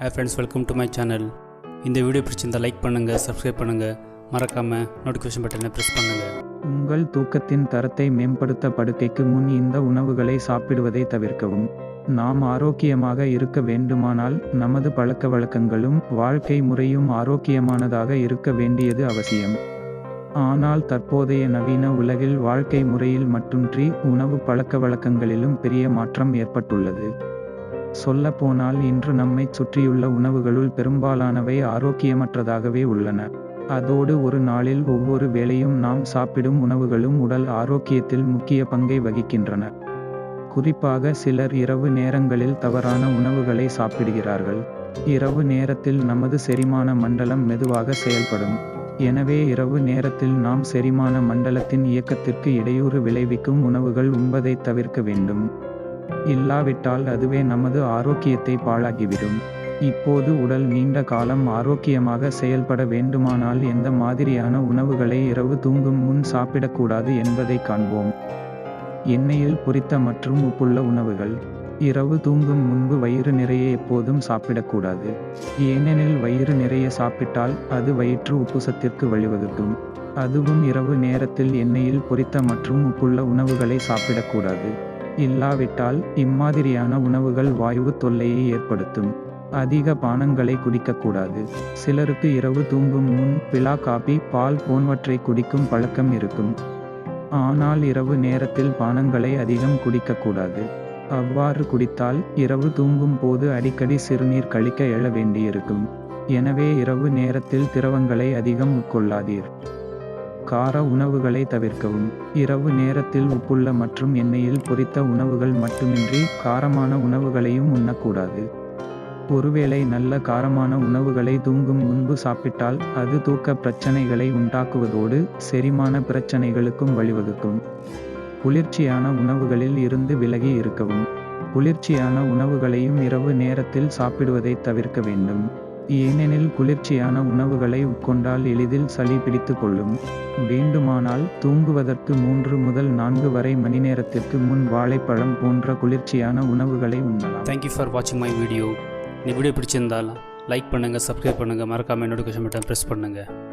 Hey friends welcome to my channel இந்த video பிடிச்சிருந்தால் like பண்ணுங்கள் சப்ஸ்கிரைப் பண்ணுங்கள் மறக்காமல் நோட்டிஃபிகேஷன் பட்டனை ப்ரெஸ் பண்ணுங்கள் உங்கள் தூக்கத்தின் தரத்தை மேம்படுத்த படுக்கைக்கு முன் இந்த உணவுகளை சாப்பிடுவதை தவிர்க்கவும். நாம் ஆரோக்கியமாக இருக்க வேண்டுமானால் நமது பழக்கவழக்கங்களும் வாழ்க்கை முறையும் ஆரோக்கியமானதாக இருக்க வேண்டியது அவசியம். ஆனால் தற்போதைய நவீன உலகில் வாழ்க்கை முறையில் மட்டுமின்றி உணவு பழக்கவழக்கங்களிலும் பெரிய மாற்றம் ஏற்பட்டுள்ளது. சொல்லப்போனால் இன்று நம்மைச் சுற்றியுள்ள உணவுகளுள் பெரும்பாலானவை ஆரோக்கியமற்றதாகவே உள்ளன. அதோடு ஒரு நாளில் ஒவ்வொரு வேளையும் நாம் சாப்பிடும் உணவுகளும் உடல் ஆரோக்கியத்தில் முக்கிய பங்கை வகிக்கின்றன. குறிப்பாக சிலர் இரவு நேரங்களில் தவறான உணவுகளை சாப்பிடுகிறார்கள். இரவு நேரத்தில் நமது செரிமான மண்டலம் மெதுவாக செயல்படும். எனவே இரவு நேரத்தில் நாம் செரிமான மண்டலத்தின் இயக்கத்திற்கு இடையூறு விளைவிக்கும் உணவுகள் உண்பதை தவிர்க்க வேண்டும். இல்லாவிட்டால் அதுவே நமது ஆரோக்கியத்தை பாழாகிவிடும். இப்போது உடல் நீண்ட காலம் ஆரோக்கியமாக செயல்பட வேண்டுமானால் எந்த மாதிரியான உணவுகளை இரவு தூங்கும் முன் சாப்பிடக்கூடாது என்பதை காண்போம். எண்ணெயில் பொரித்த மற்றும் உப்புள்ள உணவுகள். இரவு தூங்கும் முன்பு வயிறு நிறைய எப்போதும் சாப்பிடக்கூடாது. ஏனெனில் வயிறு நிறைய சாப்பிட்டால் அது வயிற்று உப்புசத்திற்கு வழிவகுக்கும். அதுவும் இரவு நேரத்தில் எண்ணெயில் பொரித்த மற்றும் உப்புள்ள உணவுகளை சாப்பிடக்கூடாது. இல்லாவிட்டால் இம்மாதிரியான உணவுகள் வாயு தொல்லையை ஏற்படுத்தும். அதிக பானங்களை குடிக்கக்கூடாது. சிலருக்கு இரவு தூங்கும் முன் பிலா காபி பால் போன்றவற்றை குடிக்கும் பழக்கம் இருக்கும். ஆனால் இரவு நேரத்தில் பானங்களை அதிகம் குடிக்கக்கூடாது. அவ்வாறு குடித்தால் இரவு தூங்கும் போது அடிக்கடி சிறுநீர் கழிக்க எழ வேண்டியிருக்கும். எனவே இரவு நேரத்தில் திரவங்களை அதிகம் உட்கொள்ளாதீர். கார உணவுகளை தவிர்க்கவும். இரவு நேரத்தில் உப்புள்ள மற்றும் எண்ணெயில் பொரித்த உணவுகள் மட்டுமின்றி காரமான உணவுகளையும் உண்ணக்கூடாது. ஒருவேளை நல்ல காரமான உணவுகளை தூங்கும் முன்பு சாப்பிட்டால் அது தூக்க பிரச்சனைகளை உண்டாக்குவதோடு செரிமான பிரச்சனைகளுக்கும் வழிவகுக்கும். குளிர்ச்சியான உணவுகளில் இருந்து விலகி இருக்கவும். குளிர்ச்சியான உணவுகளையும் இரவு நேரத்தில் சாப்பிடுவதை தவிர்க்க வேண்டும். ஏனெனில் குளிர்ச்சியான உணவுகளை உட்கொண்டால் எளிதில் சளி பிடித்து கொள்ளும். வேண்டுமானால் தூங்குவதற்கு மூன்று முதல் நான்கு வரை மணி நேரத்திற்கு முன் வாழைப்பழம் போன்ற குளிர்ச்சியான உணவுகளை உண்ணலாம். தேங்க்யூ ஃபார் வாட்சிங் மை வீடியோ இந்த வீடியோ பிடிச்சிருந்தால் லைக் பண்ணுங்கள் சப்ஸ்கிரைப் பண்ணுங்கள் மறக்காமல் நோட்டிஃபிகேஷன் பட்டன் ப்ரெஸ் பண்ணுங்கள்